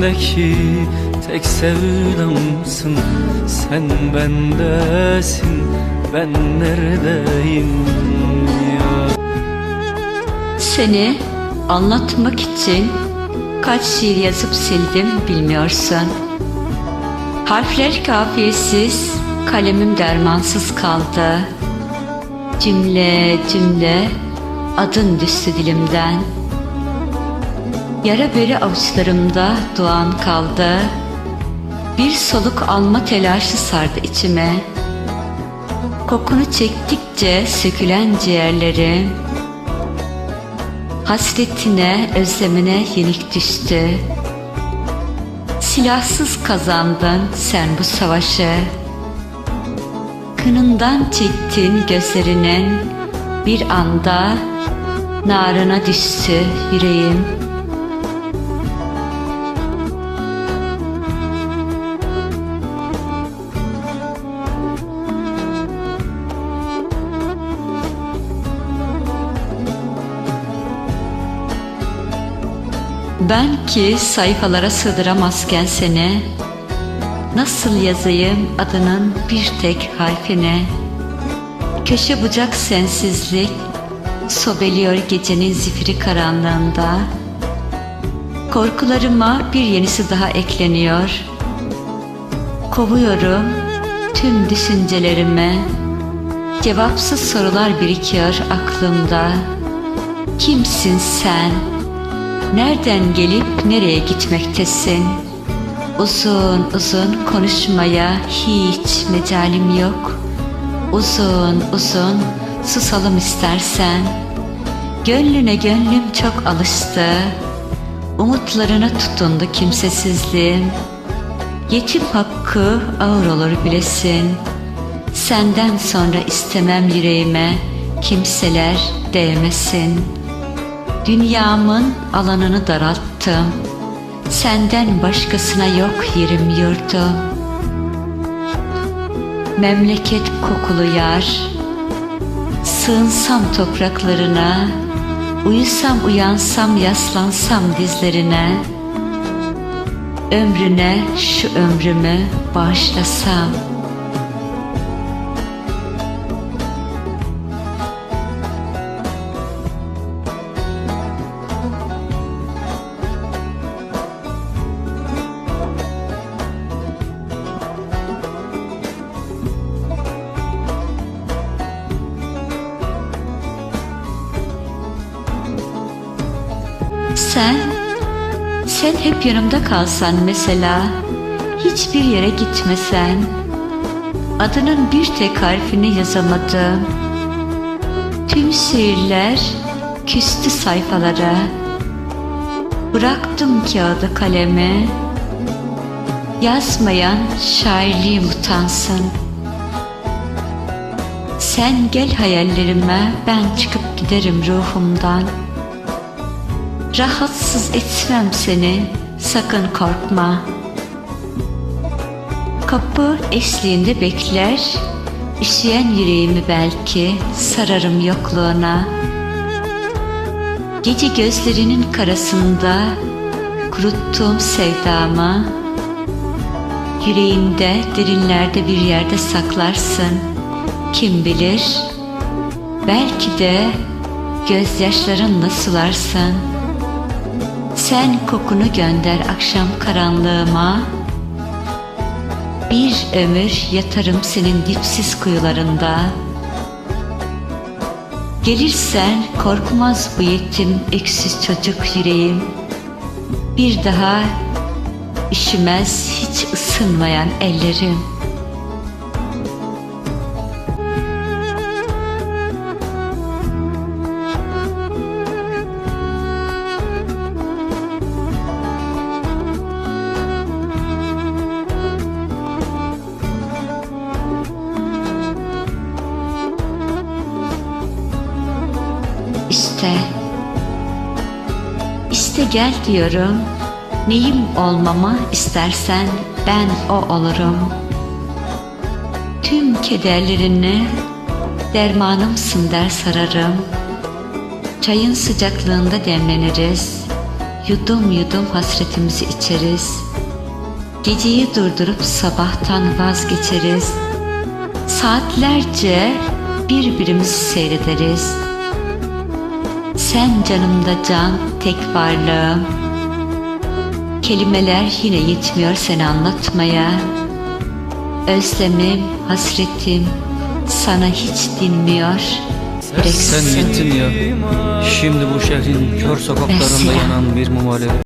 içimdeki tek sevdamsın Sen bendesin ben neredeyim ya Seni anlatmak için kaç şiir yazıp sildim bilmiyorsun. Harfler kafiyesiz, kalemim dermansız kaldı. Cümle cümle adın düştü dilimden. Yara beri avuçlarımda doğan kaldı. Bir soluk alma telaşı sardı içime. Kokunu çektikçe sökülen ciğerlerim Hasretine, özlemine yenik düştü. Silahsız kazandın sen bu savaşı. Kınından çektin gözlerinin bir anda narına düştü yüreğim. Ben ki sayfalara sığdıramazken seni Nasıl yazayım adının bir tek harfine? Köşe bucak sensizlik Sobeliyor gecenin zifiri karanlığında. Korkularıma bir yenisi daha ekleniyor. Kovuyorum tüm düşüncelerime Cevapsız sorular birikiyor aklımda. Kimsin sen? Nereden gelip nereye gitmektesin? Uzun uzun konuşmaya hiç mecalim yok. Uzun uzun susalım istersen. Gönlüne gönlüm çok alıştı. Umutlarına tutundu kimsesizliğim. Yetim hakkı ağır olur bilesin. Senden sonra istemem yüreğime kimseler değmesin.'' Dünyamın alanını daralttım. Senden başkasına yok yerim yurdum. Memleket kokulu yar, sığınsam topraklarına, uyusam uyansam yaslansam dizlerine, ömrüne şu ömrümü bağışlasam.'' Sen, sen hep yanımda kalsan mesela, hiçbir yere gitmesen, adının bir tek harfini yazamadım. Tüm şiirler küstü sayfalara, bıraktım kağıdı kalemi, yazmayan şairliğim utansın. Sen gel hayallerime, ben çıkıp giderim ruhumdan.'' Rahatsız etmem seni, sakın korkma. Kapı eşliğinde bekler, üşüyen yüreğimi belki sararım yokluğuna. Gece gözlerinin karasında kuruttuğum sevdamı, yüreğinde derinlerde bir yerde saklarsın. Kim bilir, belki de gözyaşlarınla sularsın.'' Sen kokunu gönder akşam karanlığıma. Bir ömür yatarım senin dipsiz kuyularında. Gelirsen korkmaz bu yetim eksiz çocuk yüreğim. Bir daha üşümez hiç ısınmayan ellerim İşte, işte gel diyorum. Neyim olmamı istersen ben o olurum. Tüm kederlerini dermanımsın der sararım. Çayın sıcaklığında demleniriz. yudum yudum hasretimizi içeriz. Geceyi durdurup sabahtan vazgeçeriz. Saatlerce birbirimizi seyrederiz. Sen canımda can, tek varlığım. Kelimeler yine yetmiyor seni anlatmaya. Özlemim, hasretim sana hiç dinmiyor. Yüreksiz. Sen gittin ya Şimdi bu şehrin kör sokaklarında Mesela. yanan bir mumale